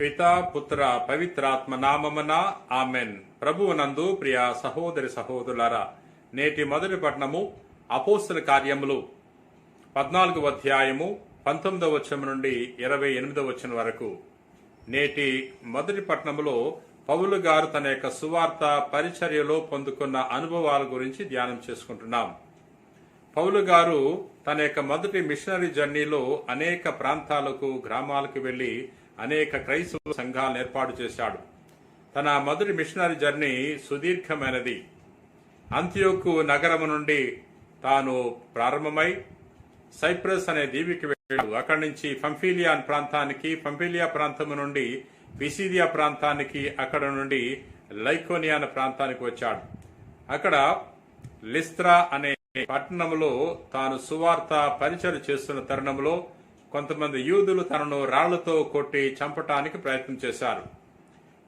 పితా పుత్ర పవిత్రాత్మ నామమున ఆమెన్. ప్రభువునందు ప్రియ సహోదరి సహోదరులారా నేటి మొదటి పట్టణము అపోస్తుల కార్యములు. పద్నాలుగు అధ్యాయము పంతొమ్మిదవ వచనం నుండి ఇరవై ఎనిమిదవ వచనం వరకు. నేటి మొదటి పట్టణములో పౌలు గారు తన యొక్క సువార్త పరిచర్యలో పొందుకున్న అనుభవాల గురించి ధ్యానం చేసుకుంటున్నాం. పౌలు గారు తన యొక్క మొదటి మిషనరీ జర్నీలో అనేక ప్రాంతాలకు గ్రామాలకు వెళ్ళి అనేక క్రైస్తవ సంఘాలను ఏర్పాటు చేశాడు. తన మొదటి మిషనరీ జర్నీ సుదీర్ఘమైనది. అంత్యోకు నగరము నుండి తాను ప్రారంభమై సైప్రస్ అనే దీవికి వెళ్ళాడు. అక్కడి నుంచి పంఫీలియాన్ ప్రాంతానికి పంఫీలియా ప్రాంతము నుండి పిసిదియా ప్రాంతానికి అక్కడ నుండి లైకోనియాన్ ప్రాంతానికి వచ్చాడు. అక్కడ లిస్త్రా అనే పట్టణంలో తాను సువార్త పరిచయం చేస్తున్న తరుణంలో కొంతమంది యూదులు తనను రాళ్ళతో కొట్టి చంపటానికి ప్రయత్నం చేశారు.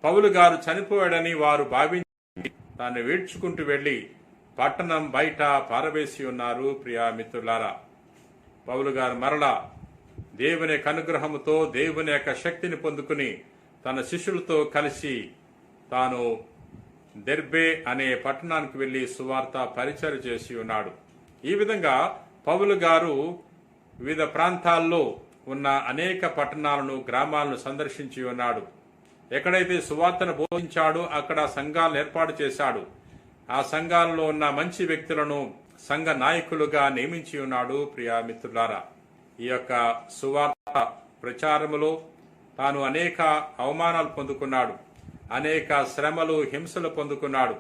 పౌలు గారు చనిపోయాడని వారు భావించి తాను వీడ్చుకుంటూ వెళ్ళి పట్టణం బయట పారవేసి ఉన్నారు ప్రియా మిత్రులారా. పౌలు గారు మరలా దేవుని యొక్క అనుగ్రహముతో దేవుని యొక్క శక్తిని పొందుకుని తన శిష్యులతో కలిసి తాను దెర్బే అనే పట్టణానికి వెళ్ళి సువార్త పరిచయం చేసి ఉన్నాడు. ఈ విధంగా పౌలు గారు వివిధ ప్రాంతాల్లో ఉన్న అనేక పట్టణాలను గ్రామాలను సందర్శించి ఉన్నాడు. ఎక్కడైతే సువార్తను బోధించాడో అక్కడ సంఘాలను ఏర్పాటు చేశాడు. ఆ సంఘాలలో ఉన్న మంచి వ్యక్తులను సంఘ నాయకులుగా నియమించి ఉన్నాడు ప్రియా మిత్రులారా. ఈ యొక్క సువార్త ప్రచారములో తాను అనేక అవమానాలు పొందుకున్నాడు. అనేక శ్రమలు హింసలు పొందుకున్నాడు.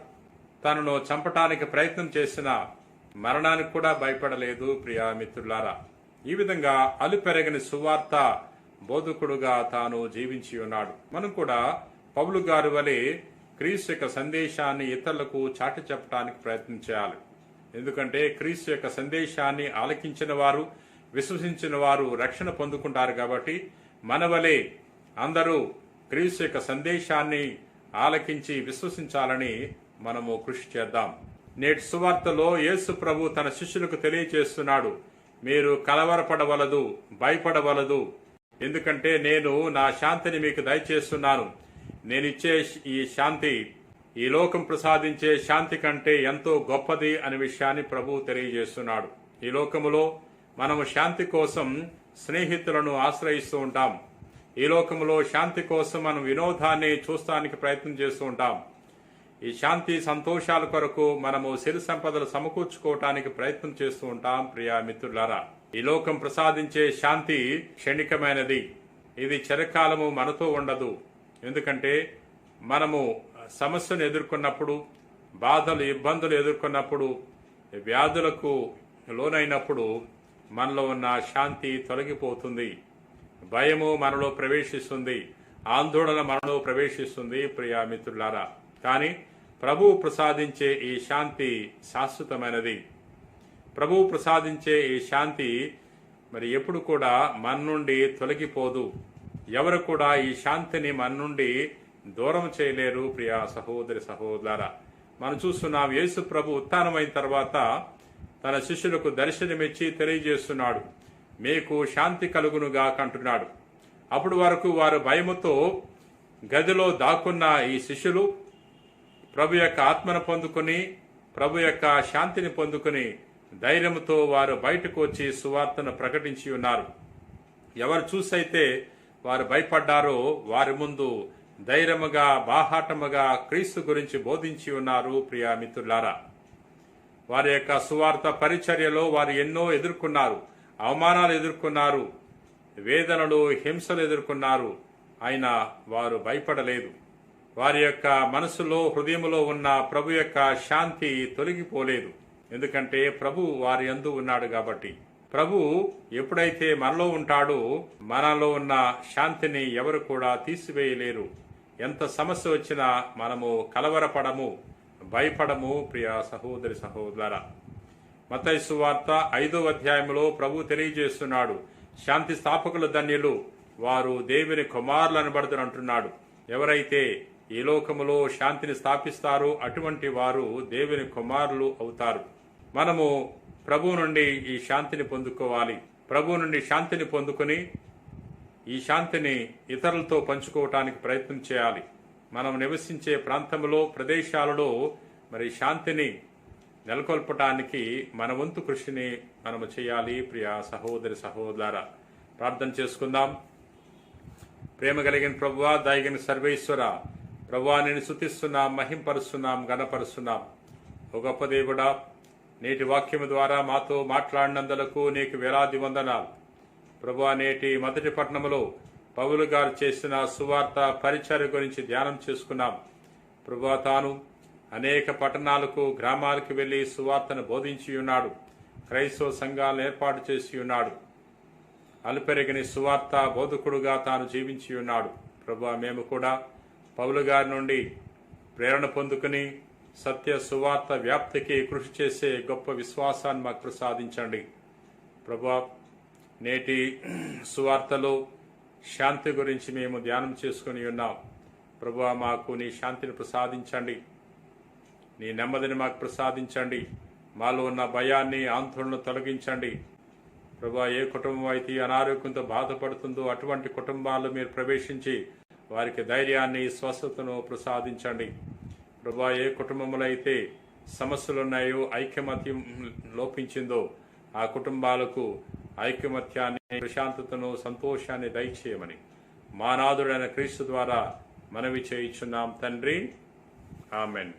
తనను చంపటానికి ప్రయత్నం చేసిన మరణానికి కూడా భయపడలేదు ప్రియా మిత్రులారా. ఈ విధంగా అలుపెరగని సువార్త బోధకుడుగా తాను జీవించి ఉన్నాడు. మనం కూడా పౌలు గారు వలె క్రీస్తు యొక్క సందేశాన్ని ఇతరులకు చాటి చెప్పడానికి ప్రయత్నం చేయాలి. ఎందుకంటే క్రీస్తు యొక్క సందేశాన్ని ఆలకించిన వారు విశ్వసించిన వారు రక్షణ పొందుకుంటారు కాబట్టి మన వలె అందరూ క్రీస్తు యొక్క సందేశాన్ని ఆలకించి విశ్వసించాలని మనము కృషి చేద్దాం. నేటి సువార్తలో యేసు ప్రభు తన శిష్యులకు తెలియజేస్తున్నాడు. మీరు కలవరపడవలదు భయపడవలదు. ఎందుకంటే నేను నా శాంతిని మీకు దయచేస్తున్నాను. నేనిచ్చే ఈ శాంతి ఈ లోకం ప్రసాదించే శాంతి కంటే ఎంతో గొప్పది అనే విషయాన్ని ప్రభు తెలియజేస్తున్నాడు. ఈ లోకములో మనము శాంతి కోసం స్నేహితులను ఆశ్రయిస్తూ ఉంటాం. ఈ లోకములో శాంతి కోసం మనం వినోదాన్ని చూస్తానికి ప్రయత్నం చేస్తూ ఉంటాం. ఈ శాంతి సంతోషాల కొరకు మనము సిరి సంపదలు సమకూర్చుకోవటానికి ప్రయత్నం చేస్తూ ఉంటాం ప్రియా మిత్రులారా. ఈ లోకం ప్రసాదించే శాంతి క్షణికమైనది. ఇది చిరకాలము మనతో ఉండదు. ఎందుకంటే మనము సమస్యను ఎదుర్కొన్నప్పుడు బాధలు ఇబ్బందులు ఎదుర్కొన్నప్పుడు వ్యాధులకు లోనైనప్పుడు మనలో ఉన్న శాంతి తొలగిపోతుంది. భయము మనలో ప్రవేశిస్తుంది. ఆందోళన మనలో ప్రవేశిస్తుంది ప్రియా మిత్రులారా. కానీ ప్రభువు ప్రసాదించే ఈ శాంతి శాశ్వతమైనది. ప్రభువు ప్రసాదించే ఈ శాంతి మరి ఎప్పుడు కూడా మన నుండి తొలగిపోదు. ఎవరు కూడా ఈ శాంతిని మన నుండి దూరం చేయలేరు ప్రియా సహోదరి సహోదర మనం చూస్తున్నాం యేసు ప్రభు ఉత్థానమైన తర్వాత తన శిష్యులకు దర్శనమిచ్చి తెలియజేస్తున్నాడు. మీకు శాంతి కలుగునుగా కంటున్నాడు అప్పుడు వరకు వారు భయముతో గదిలో దాక్కున్న ఈ శిష్యులు ప్రభు యొక్క ఆత్మను పొందుకుని ప్రభు యొక్క శాంతిని పొందుకుని ధైర్యంతో వారు బయటకు వచ్చి సువార్తను ప్రకటించి ఉన్నారు. ఎవరు చూసైతే వారు భయపడ్డారో వారి ముందు ధైర్యముగా బాహాటముగా క్రీస్తు గురించి బోధించి ఉన్నారు ప్రియా మిత్రులారా. వారి యొక్క సువార్త పరిచర్యలో వారు ఎన్నో ఎదుర్కొన్నారు అవమానాలు ఎదుర్కొన్నారు వేదనలు హింసలు ఎదుర్కొన్నారు. అయినా వారు భయపడలేదు. వారి యొక్క మనసులో హృదయంలో ఉన్న ప్రభు యొక్క శాంతి తొలగిపోలేదు. ఎందుకంటే ప్రభు వారి యందు ఉన్నాడు కాబట్టి. ప్రభు ఎప్పుడైతే మనలో ఉంటాడో మనలో ఉన్న శాంతిని ఎవరు కూడా తీసివేయలేరు. ఎంత సమస్య వచ్చినా మనము కలవరపడము భయపడము ప్రియ సహోదరి సహోదర. మతై సువార్త ఐదో అధ్యాయంలో ప్రభు తెలియజేస్తున్నాడు. శాంతి స్థాపకుల ధన్యులు వారు దేవుని కుమారులను పడుతున్నట్టున్నాడు ఎవరైతే ఈ లోకములో శాంతిని స్థాపిస్తారు. అటువంటి వారు దేవుని కుమారులు అవుతారు. మనము ప్రభు నుండి ఈ శాంతిని పొందుకోవాలి. ప్రభు నుండి శాంతిని పొందుకొని ఈ శాంతిని ఇతరులతో పంచుకోవటానికి ప్రయత్నం చేయాలి. మనం నివసించే ప్రాంతంలో ప్రదేశాలలో మరి శాంతిని నెలకొల్పటానికి మన వంతు కృషిని మనము చేయాలి. ప్రియ సహోదరి సహోదర ప్రార్థన చేసుకుందాం. ప్రేమ కలిగిన ప్రభువా దయగిన సర్వేశ్వర ప్రభా నేను శుతిస్తున్నాం మహింపరుస్తున్నాం గణపరుస్తున్నాం ఓ గొప్ప దేవుడా నేటి వాక్యము ద్వారా మాతో మాట్లాడినందులకు నీకు వేలాది వందనాలు. ప్రభా నేటి మొదటి పట్టణములో పౌలు గారు చేసిన సువార్త పరిచర్య గురించి ధ్యానం చేసుకున్నాం. ప్రభా తాను అనేక పట్టణాలకు గ్రామాలకు వెళ్ళి సువార్తను బోధించి ఉన్నాడు. క్రైస్తవ సంఘాలను ఏర్పాటు చేసి ఉన్నాడు. అలుపెరగని సువార్త బోధకుడుగా తాను జీవించి ఉన్నాడు. ప్రభా మేము కూడా పౌలు గారి నుండి ప్రేరణ పొందుకుని సత్య సువార్త వ్యాప్తికి కృషి చేసే గొప్ప విశ్వాసాన్ని మాకు ప్రసాదించండి. ప్రభా నేటి సువార్తలో శాంతి గురించి మేము ధ్యానం చేసుకుని ఉన్నాం. ప్రభా మాకు నీ శాంతిని ప్రసాదించండి. నీ నెమ్మదిని మాకు ప్రసాదించండి. మాలో ఉన్న భయాన్ని ఆందోళన తొలగించండి. ప్రభా ఏ కుటుంబం అయితే అనారోగ్యంతో బాధపడుతుందో అటువంటి కుటుంబాలు మీరు ప్రవేశించి వారికి ధైర్యాన్ని స్వస్థతను ప్రసాదించండి. ప్రభా ఏ కుటుంబంలో అయితే సమస్యలున్నాయో ఐక్యమత్యం లోపించిందో ఆ కుటుంబాలకు ఐక్యమత్యాన్ని ప్రశాంతతను సంతోషాన్ని దయచేయమని మానాథుడైన క్రీస్తు ద్వారా మనవి చేయించున్నాం. తండ్రి ఆమెన్.